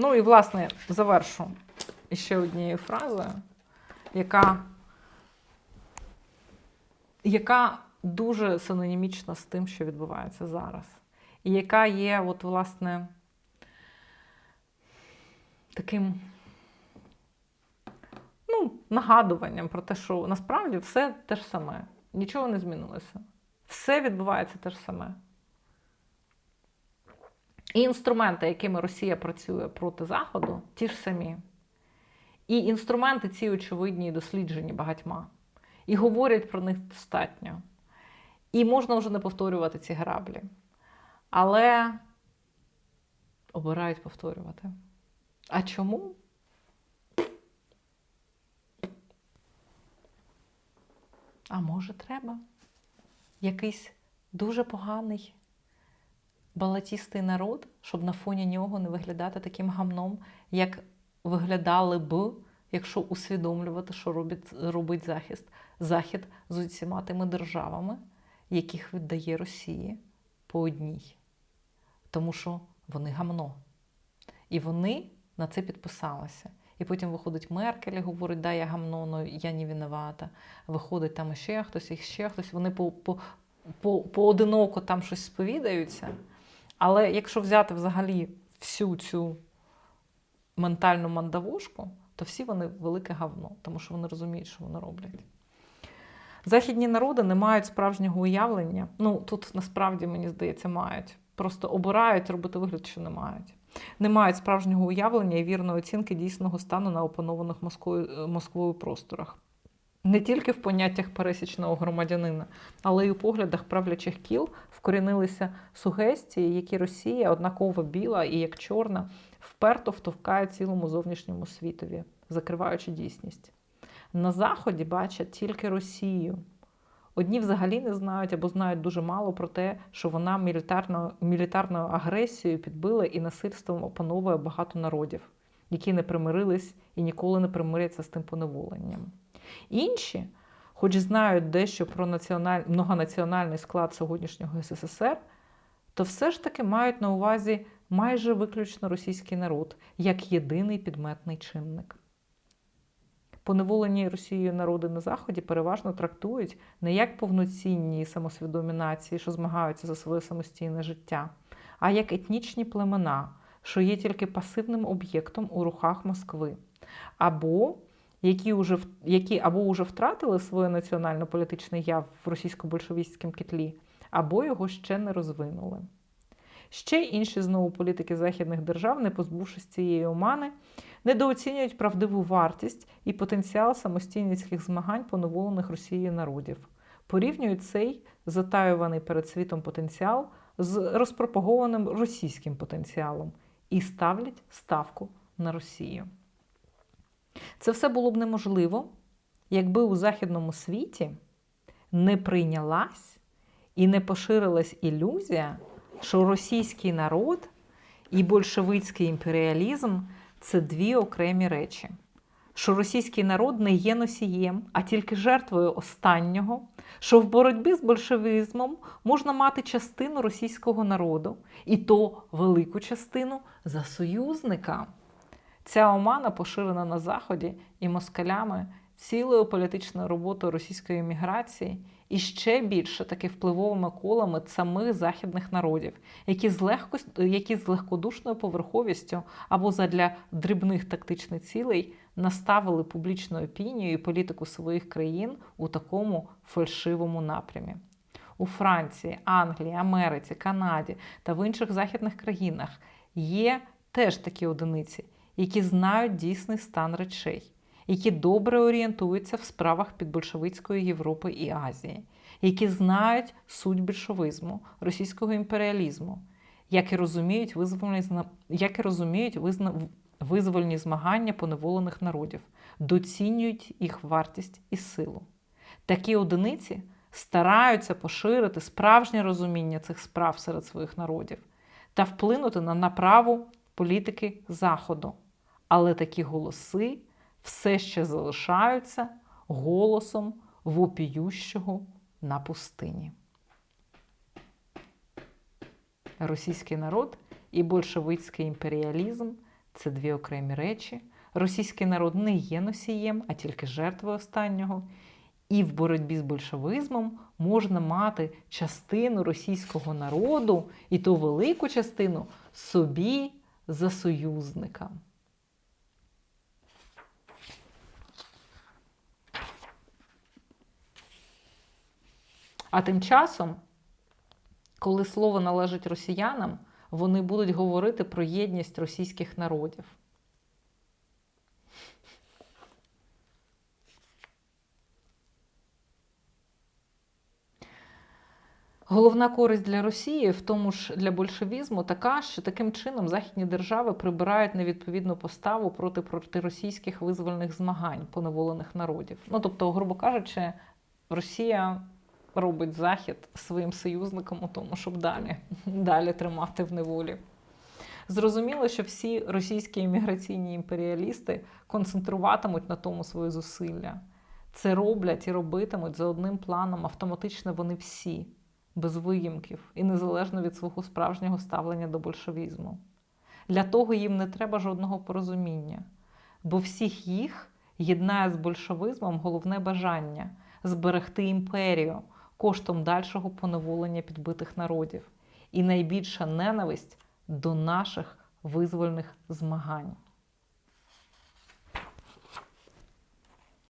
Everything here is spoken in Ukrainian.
Ну і, власне, завершу ще однією фразою, яка, яка дуже синонімічна з тим, що відбувається зараз. І яка є, от, власне, таким ну, нагадуванням про те, що насправді все те ж саме. Нічого не змінилося. Все відбувається те ж саме. І інструменти, якими Росія працює проти Заходу, ті ж самі. І інструменти ці очевидні і досліджені багатьма. І говорять про них достатньо. І можна вже не повторювати ці граблі. Але обирають повторювати. А чому? А може, треба? Якийсь дуже поганий балатістий народ, щоб на фоні нього не виглядати таким гамном, як виглядали б, якщо усвідомлювати, що робить, робить захист, захід з усіма тими державами, яких віддає Росії по одній. Тому що вони гамно. І вони на це підписалися. І потім виходить Меркель і говорить, да, я гамно, но я не винувата. Виходить там ще хтось, і ще хтось. Вони по, по, по, поодиноко там щось сповідаються. Але якщо взяти взагалі всю цю ментальну мандавушку, то всі вони велике гавно, тому що вони розуміють, що вони роблять. Західні народи не мають справжнього уявлення. Ну, тут насправді, мені здається, мають. Просто обирають робити вигляд, що не мають. Не мають справжнього уявлення і вірної оцінки дійсного стану на опанованих Москвою, Москвою просторах. Не тільки в поняттях пересічного громадянина, але й у поглядах правлячих кіл вкорінилися сугестії, які Росія, однаково біла і як чорна, вперто втовкає цілому зовнішньому світові, закриваючи дійсність. На Заході бачать тільки Росію. Одні взагалі не знають або знають дуже мало про те, що вона мілітарною, мілітарною агресією підбила і насильством опановує багато народів, які не примирились і ніколи не примиряться з тим поневоленням. Інші, хоч знають дещо про національ... многонаціональний склад сьогоднішнього СССР, то все ж таки мають на увазі майже виключно російський народ як єдиний підметний чинник. Поневолені Росією народи на Заході переважно трактують не як повноцінні самосвідомі нації, що змагаються за своє самостійне життя, а як етнічні племена, що є тільки пасивним об'єктом у рухах Москви, або які уже, які або вже втратили своє національно-політичне я в російсько-большевістському кітлі, або його ще не розвинули. Ще інші знову політики західних держав, не позбувшись цієї омани, недооцінюють правдиву вартість і потенціал самостійницьких змагань поневолених Росією народів, порівнюють цей затаюваний перед світом потенціал з розпропагованим російським потенціалом і ставлять ставку на Росію. Це все було б неможливо, якби у західному світі не прийнялась і не поширилась ілюзія, що російський народ і большевицький імперіалізм це дві окремі речі. Що російський народ не є носієм, а тільки жертвою останнього, що в боротьбі з большевизмом можна мати частину російського народу, і то велику частину за союзника. Ця омана поширена на Заході і москалями цілою політичною роботою російської еміграції і ще більше таки впливовими колами самих західних народів, які з, легко, які з легкодушною поверховістю або задля дрібних тактичних цілей наставили публічну опінію і політику своїх країн у такому фальшивому напрямі. У Франції, Англії, Америці, Канаді та в інших західних країнах є теж такі одиниці які знають дійсний стан речей, які добре орієнтуються в справах підбольшевицької Європи і Азії, які знають суть більшовизму, російського імперіалізму, як і розуміють визвольні, як і розуміють визвольні змагання поневолених народів, доцінюють їх вартість і силу. Такі одиниці стараються поширити справжнє розуміння цих справ серед своїх народів та вплинути на направу політики Заходу. Але такі голоси все ще залишаються голосом вопіющого на пустині. Російський народ і большевицький імперіалізм це дві окремі речі. Російський народ не є носієм, а тільки жертвою останнього. І в боротьбі з большевизмом можна мати частину російського народу, і ту велику частину собі за союзника. А тим часом, коли слово належить росіянам, вони будуть говорити про єдність російських народів. Головна користь для Росії, в тому ж для большевізму, така, що таким чином західні держави прибирають невідповідну поставу проти протиросійських визвольних змагань поневолених народів. Ну тобто, грубо кажучи, Росія робить Захід своїм союзником у тому, щоб далі, далі тримати в неволі. Зрозуміло, що всі російські імміграційні імперіалісти концентруватимуть на тому свої зусилля. Це роблять і робитимуть за одним планом автоматично вони всі, без виїмків і незалежно від свого справжнього ставлення до большевізму. Для того їм не треба жодного порозуміння, бо всіх їх єднає з большевизмом головне бажання зберегти імперію коштом дальшого поневолення підбитих народів і найбільша ненависть до наших визвольних змагань.